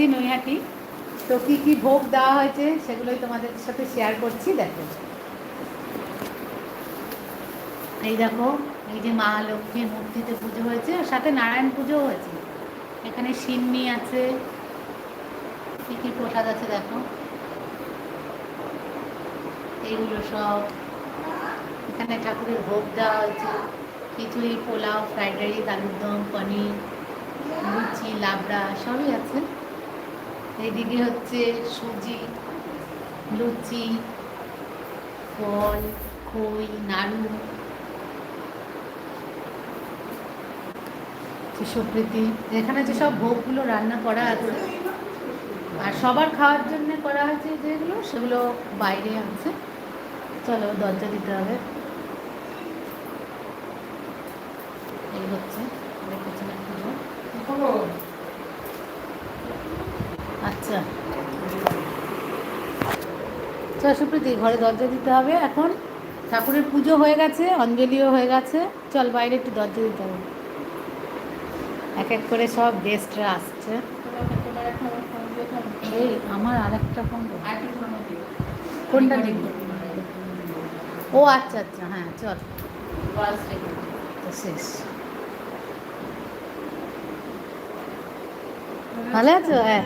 এসছি নৈহাটি। তো কি কি ভোগ দেওয়া হয়েছে সেগুলোই তোমাদের সাথে শেয়ার করছি, দেখো। এই দেখো, এই যে মা লক্ষ্মীর মূর্তিতে পুজো হয়েছে আর সাথে নারায়ণ পুজো হয়েছে। এখানে সিন্নি আছে, কি কি প্রসাদ আছে দেখো। এইগুলো সব। এখানে ঠাকুরের ভোগ দেওয়া হয়েছে, খিচুড়ি, পোলাও ফ্রাইড রাইস আলুর দম পনির, লুচি, লাবড়া, সবই আছে। এইদিকে হচ্ছে সুজি, লুচি, ফল, খই, নাড়ু। সুপ্রীতি, এখানে যে সব ভোগগুলো রান্না করা আছে, আর সবার খাওয়ার জন্য করা হয়েছে যেগুলো, সেগুলো বাইরে আছে। চলো, দরজা দিতে হবে। এই হচ্ছে আচ্ছা। চল সুপ্রীতি, ঘরে দরজা দিতে হবে এখন। ঠাকুরের পুজো হয়ে গেছে, অঞ্জলিও হয়ে গেছে। চল বাইরে একটু দরজা দিতে হবে। এক এক করে সব গেস্টরা আসছে। এই, আমার আর একটা ফোন কোনটা ও আচ্ছা আচ্ছা হ্যাঁ চল। শেষ। ভালো আছো? হ্যাঁ।